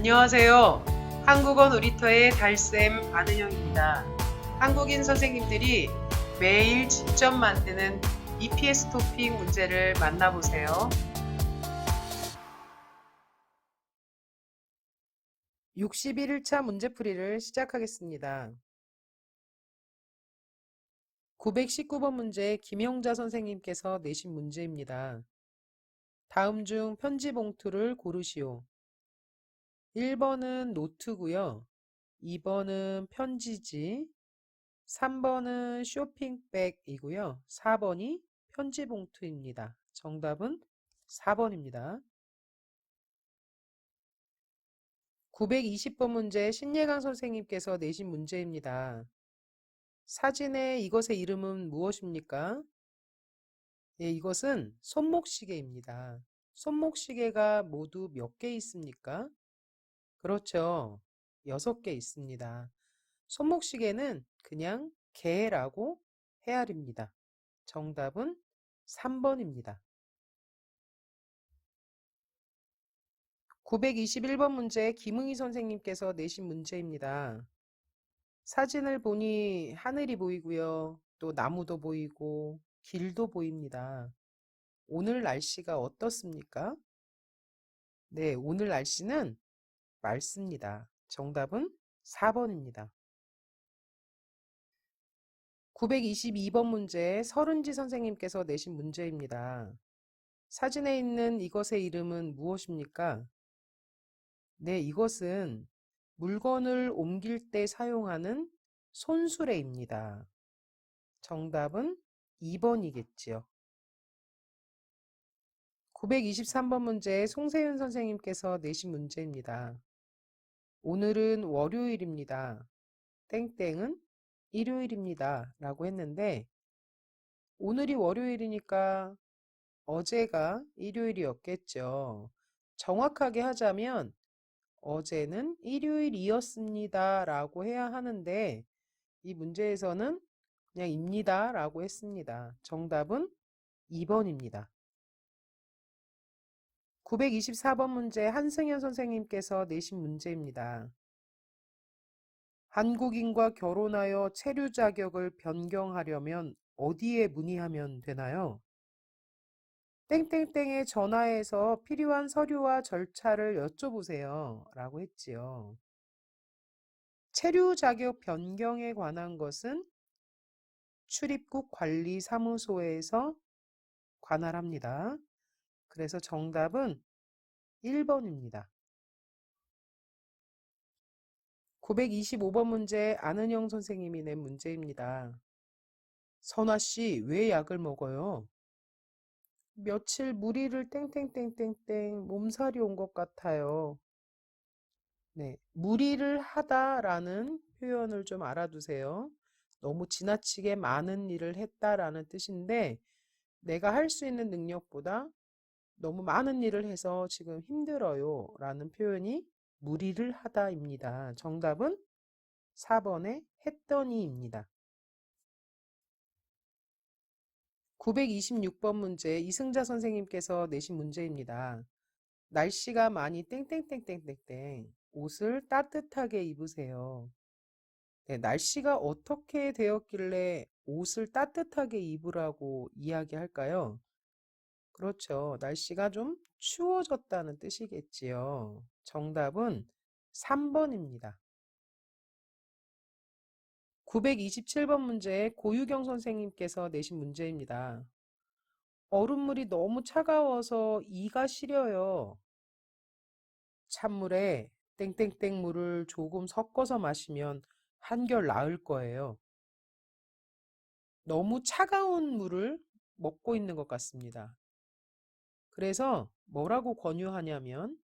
안녕하세요. 한국어 놀이터의 달쌤 안은영입니다. 한국인 선생님들이 매일 직접 만드는 EPS 토픽 문제를 만나보세요. 61일차 문제풀이를 시작하겠습니다. 919번 문제 김영자 선생님께서 내신 문제입니다. 다음 중 편지 봉투를 고르시오. 1번은 노트고요. 2번은 편지지. 3번은 쇼핑백이고요. 4번이 편지 봉투입니다. 정답은 4번입니다. 920번 문제 신예강 선생님께서 내신 문제입니다. 사진의 이것의 이름은 무엇입니까? 예, 이것은 손목시계입니다. 손목시계가 모두 몇 개 있습니까? 그렇죠. 여섯 개 있습니다. 손목시계는 그냥 개라고 헤아립니다. 정답은 3번입니다. 921번 문제 김응희 선생님께서 내신 문제입니다. 사진을 보니 하늘이 보이고요. 또 나무도 보이고 길도 보입니다. 오늘 날씨가 어떻습니까? 네, 오늘 날씨는 맑습니다. 정답은 4번입니다. 922번 문제 서른지 선생님께서 내신 문제입니다. 사진에 있는 이것의 이름은 무엇입니까? 네, 이것은 물건을 옮길 때 사용하는 손수레입니다. 정답은 2번이겠지요. 923번 문제 송세윤 선생님께서 내신 문제입니다. 오늘은 월요일입니다. 땡땡은 일요일입니다. 라고 했는데 오늘이 월요일이니까 어제가 일요일이었겠죠. 정확하게 하자면 어제는 일요일이었습니다. 라고 해야 하는데 이 문제에서는 그냥 입니다. 라고 했습니다. 정답은 2번입니다. 924번 문제 한승현 선생님께서 내신 문제입니다. 한국인과 결혼하여 체류 자격을 변경하려면 어디에 문의하면 되나요? 땡땡땡에 전화해서 필요한 서류와 절차를 여쭤보세요. 라고 했지요. 체류 자격 변경에 관한 것은 출입국 관리사무소에서 관할합니다. 그래서 정답은 1번입니다. 925번 문제 안은영 선생님이 낸 문제입니다. 선화 씨, 왜 약을 먹어요? 며칠 무리를 땡땡땡땡땡 몸살이 온 것 같아요. 네, 무리를 하다라는 표현을 좀 알아두세요. 너무 지나치게 많은 일을 했다라는 뜻인데 내가 할 수 있는 능력보다 너무 많은 일을 해서 지금 힘들어요 라는 표현이 무리를 하다입니다. 정답은 4번의 했더니입니다. 926번 문제 이승자 선생님께서 내신 문제입니다. 날씨가 많이 땡땡땡땡땡땡 옷을 따뜻하게 입으세요. 네, 날씨가 어떻게 되었길래 옷을 따뜻하게 입으라고 이야기할까요? 그렇죠. 날씨가 좀 추워졌다는 뜻이겠지요. 정답은 3번입니다. 927번 문제 고유경 선생님께서 내신 문제입니다. 얼음물이 너무 차가워서 이가 시려요. 찬물에 땡땡땡 물을 조금 섞어서 마시면 한결 나을 거예요. 너무 차가운 물을 먹고 있는 것 같습니다. 그래서 뭐라고 권유하냐면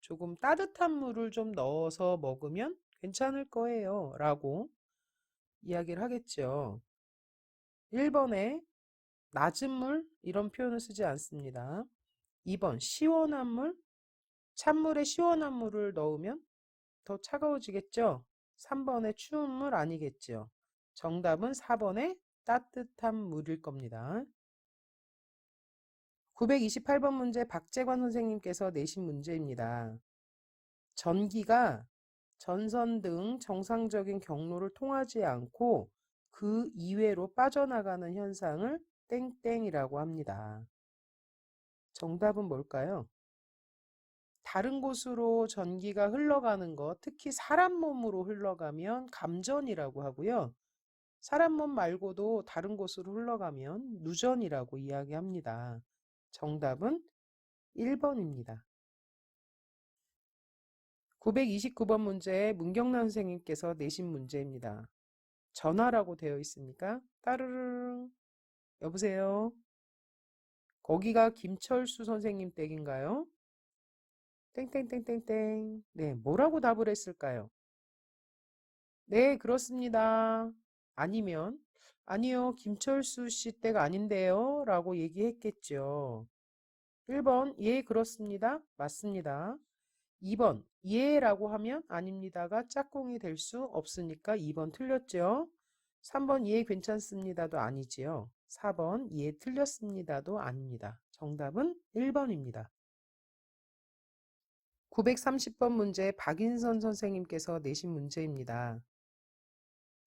조금 따뜻한 물을 좀 넣어서 먹으면 괜찮을 거예요. 라고 이야기를 하겠죠. 1번에 낮은 물 이런 표현을 쓰지 않습니다. 2번 시원한 물 찬물에 시원한 물을 넣으면 더 차가워지겠죠. 3번에 추운 물 아니겠죠. 정답은 4번에 따뜻한 물일 겁니다. 928번 문제 박재관 선생님께서 내신 문제입니다. 전기가 전선 등 정상적인 경로를 통하지 않고 그 이외로 빠져나가는 현상을 땡땡이라고 합니다. 정답은 뭘까요? 다른 곳으로 전기가 흘러가는 것, 특히 사람 몸으로 흘러가면 감전이라고 하고요. 사람 몸 말고도 다른 곳으로 흘러가면 누전이라고 이야기합니다. 정답은 1번입니다. 929번 문제 문경란 선생님께서 내신 문제입니다. 전화라고 되어 있습니까? 따르릉. 여보세요? 거기가 김철수 선생님 댁인가요? 땡땡땡땡땡. 네, 뭐라고 답을 했을까요? 네, 그렇습니다. 아니면, 아니요, 김철수 씨댁 아닌데요? 라고 얘기했겠죠. 1번, 예, 그렇습니다. 맞습니다. 2번, 예 라고 하면 아닙니다가 짝꿍이 될 수 없으니까 2번 틀렸죠. 3번, 예, 괜찮습니다도 아니지요. 4번, 예, 틀렸습니다도 아닙니다. 정답은 1번입니다. 930번 문제 박인선 선생님께서 내신 문제입니다.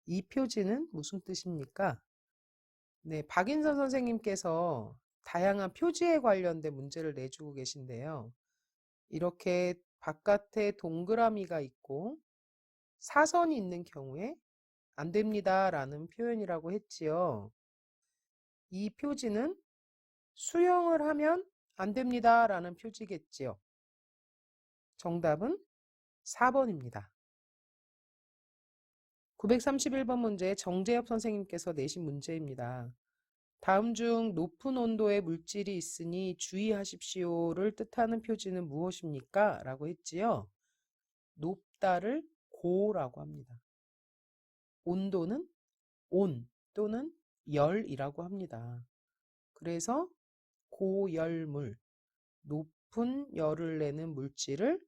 이 표지는 무슨 뜻입니까? 네, 박인선 선생님께서 다양한 표지에 관련된 문제를 내주고 계신데요. 이렇게 바깥에 동그라미가 있고 사선이 있는 경우에 안 됩니다 라는 표현이라고 했지요. 이 표지는 수영을 하면 안 됩니다 라는 표지겠지요. 정답은 4번입니다. 931번 문제 정재엽 선생님께서 내신 문제입니다. 다음 중 높은 온도의 물질이 있으니 주의하십시오를 뜻하는 표지는 무엇입니까? 라고 했지요. 높다를 고라고 합니다. 온도는 온 또는 열이라고 합니다. 그래서 고열물, 높은 열을 내는 물질을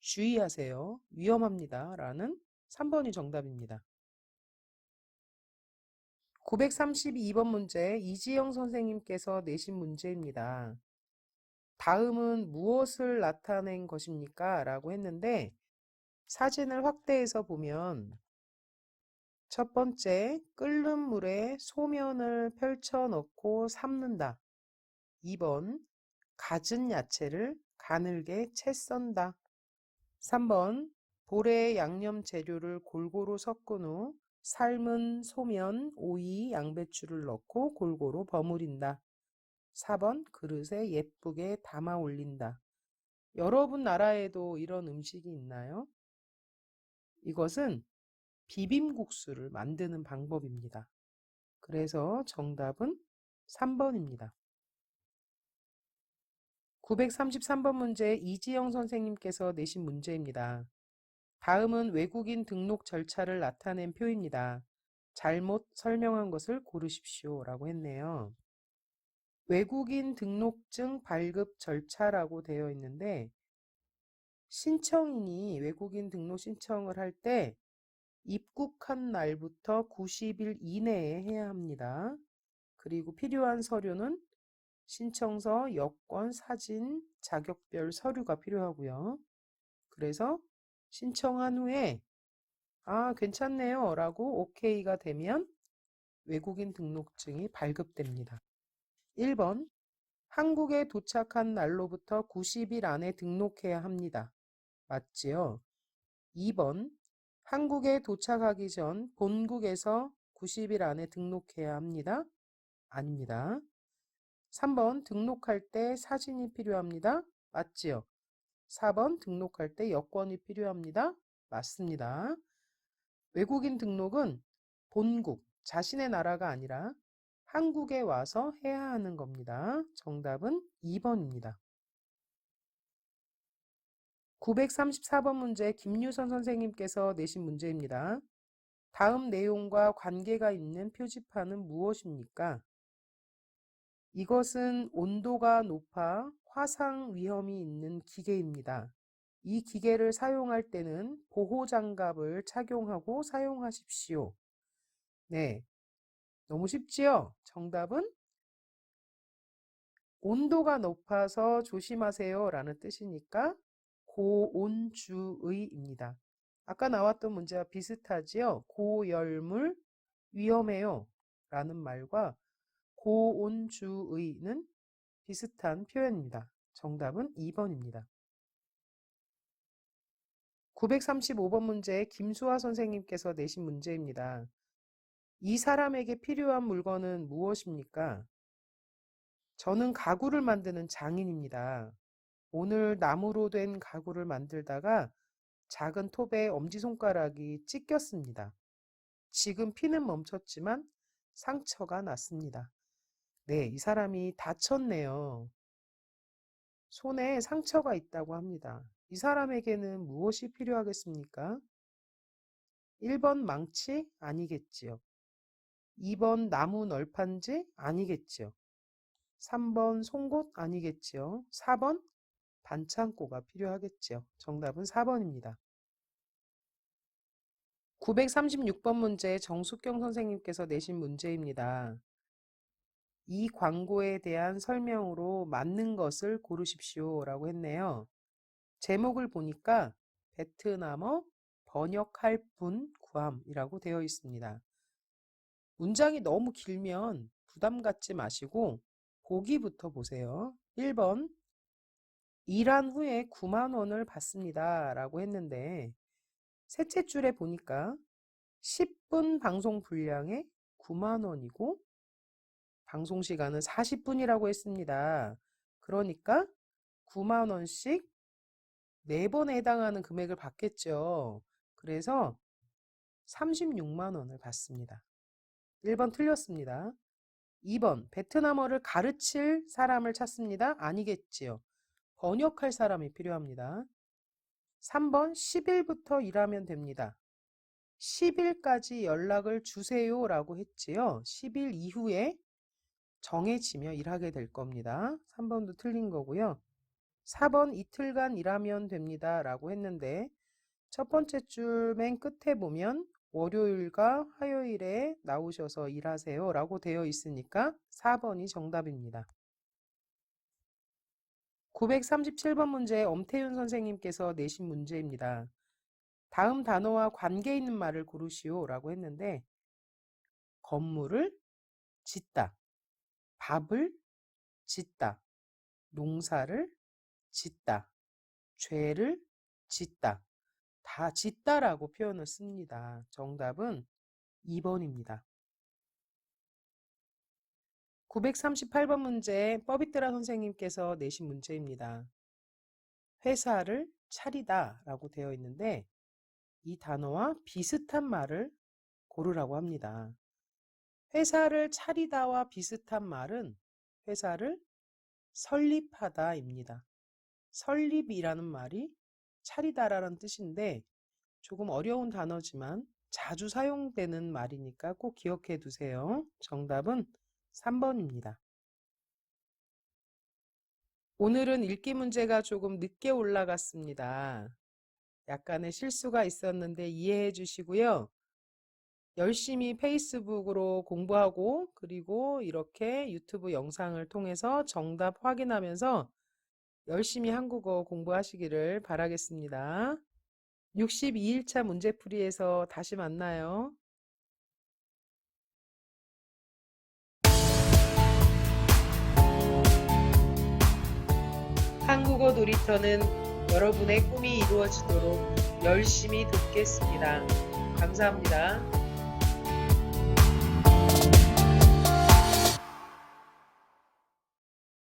주의하세요. 위험합니다. 라는 3번이 정답입니다. 932번 문제 이지영 선생님께서 내신 문제입니다. 다음은 무엇을 나타낸 것입니까? 라고 했는데 사진을 확대해서 보면 첫 번째, 끓는 물에 소면을 펼쳐 넣고 삶는다. 2번, 갖은 야채를 가늘게 채 썬다. 3번, 볼에 양념 재료를 골고루 섞은 후 삶은 소면, 오이, 양배추를 넣고 골고루 버무린다. 4번, 그릇에 예쁘게 담아 올린다. 여러분 나라에도 이런 음식이 있나요? 이것은 비빔국수를 만드는 방법입니다. 그래서 정답은 3번입니다. 933번 문제 이지영 선생님께서 내신 문제입니다. 다음은 외국인 등록 절차를 나타낸 표입니다. 잘못 설명한 것을 고르십시오. 라고 했네요. 외국인 등록증 발급 절차라고 되어 있는데, 신청인이 외국인 등록 신청을 할 때 입국한 날부터 90일 이내에 해야 합니다. 그리고 필요한 서류는 신청서, 여권, 사진, 자격별 서류가 필요하고요. 그래서 신청한 후에 아, 괜찮네요. 라고 OK가 되면 외국인 등록증이 발급됩니다. 1번. 한국에 도착한 날로부터 90일 안에 등록해야 합니다. 맞지요? 2번. 한국에 도착하기 전 본국에서 90일 안에 등록해야 합니다. 아닙니다. 3번. 등록할 때 사진이 필요합니다. 맞지요? 4번 등록할 때 여권이 필요합니다. 맞습니다. 외국인 등록은 본국, 자신의 나라가 아니라 한국에 와서 해야 하는 겁니다. 정답은 2번입니다. 934번 문제 김유선 선생님께서 내신 문제입니다. 다음 내용과 관계가 있는 표지판은 무엇입니까? 이것은 온도가 높아 화상 위험이 있는 기계입니다. 이 기계를 사용할 때는 보호 장갑을 착용하고 사용하십시오. 네. 너무 쉽지요? 정답은 온도가 높아서 조심하세요 라는 뜻이니까 고온주의입니다. 아까 나왔던 문제와 비슷하지요? 고열물 위험해요 라는 말과 고온주의는 비슷한 표현입니다. 정답은 2번입니다. 935번 문제 김수아 선생님께서 내신 문제입니다. 이 사람에게 필요한 물건은 무엇입니까? 저는 가구를 만드는 장인입니다. 오늘 나무로 된 가구를 만들다가 작은 톱에 엄지손가락이 찢겼습니다. 지금 피는 멈췄지만 상처가 났습니다. 네, 이 사람이 다쳤네요. 손에 상처가 있다고 합니다. 이 사람에게는 무엇이 필요하겠습니까? 1번 망치? 아니겠지요. 2번 나무 널판지? 아니겠지요. 3번 송곳? 아니겠지요. 4번 반창고가 필요하겠지요. 정답은 4번입니다. 936번 문제 정숙경 선생님께서 내신 문제입니다. 이 광고에 대한 설명으로 맞는 것을 고르십시오 라고 했네요. 제목을 보니까 베트남어 번역할 분 구함이라고 되어 있습니다. 문장이 너무 길면 부담 갖지 마시고 보기부터 보세요. 1번 일한 후에 9만 원을 받습니다 라고 했는데 셋째 줄에 보니까 10분 방송 분량에 9만 원이고 방송 시간은 40분이라고 했습니다. 그러니까 9만 원씩 4번에 해당하는 금액을 받겠죠. 그래서 36만 원을 받습니다. 1번 틀렸습니다. 2번 베트남어를 가르칠 사람을 찾습니다. 아니겠지요. 번역할 사람이 필요합니다. 3번 10일부터 일하면 됩니다. 10일까지 연락을 주세요 라고 했지요. 10일 이후에 정해지며 일하게 될 겁니다. 3번도 틀린 거고요. 4번 이틀간 일하면 됩니다 라고 했는데 첫 번째 줄 맨 끝에 보면 월요일과 화요일에 나오셔서 일하세요 라고 되어 있으니까 4번이 정답입니다. 937번 문제 엄태윤 선생님께서 내신 문제입니다. 다음 단어와 관계 있는 말을 고르시오 라고 했는데 건물을 짓다, 밥을 짓다, 농사를 짓다, 죄를 짓다, 다 짓다라고 표현을 씁니다. 정답은 2번입니다. 938번 문제 뻐비뜨라 선생님께서 내신 문제입니다. 회사를 차리다 라고 되어 있는데 이 단어와 비슷한 말을 고르라고 합니다. 회사를 차리다와 비슷한 말은 회사를 설립하다입니다. 설립이라는 말이 차리다라는 뜻인데 조금 어려운 단어지만 자주 사용되는 말이니까 꼭 기억해 두세요. 정답은 3번입니다. 오늘은 읽기 문제가 조금 늦게 올라갔습니다. 약간의 실수가 있었는데 이해해 주시고요. 열심히 페이스북으로 공부하고 그리고 이렇게 유튜브 영상을 통해서 정답 확인하면서 열심히 한국어 공부하시기를 바라겠습니다. 62일차 문제풀이에서 다시 만나요. 한국어 놀이터는 여러분의 꿈이 이루어지도록 열심히 돕겠습니다. 감사합니다.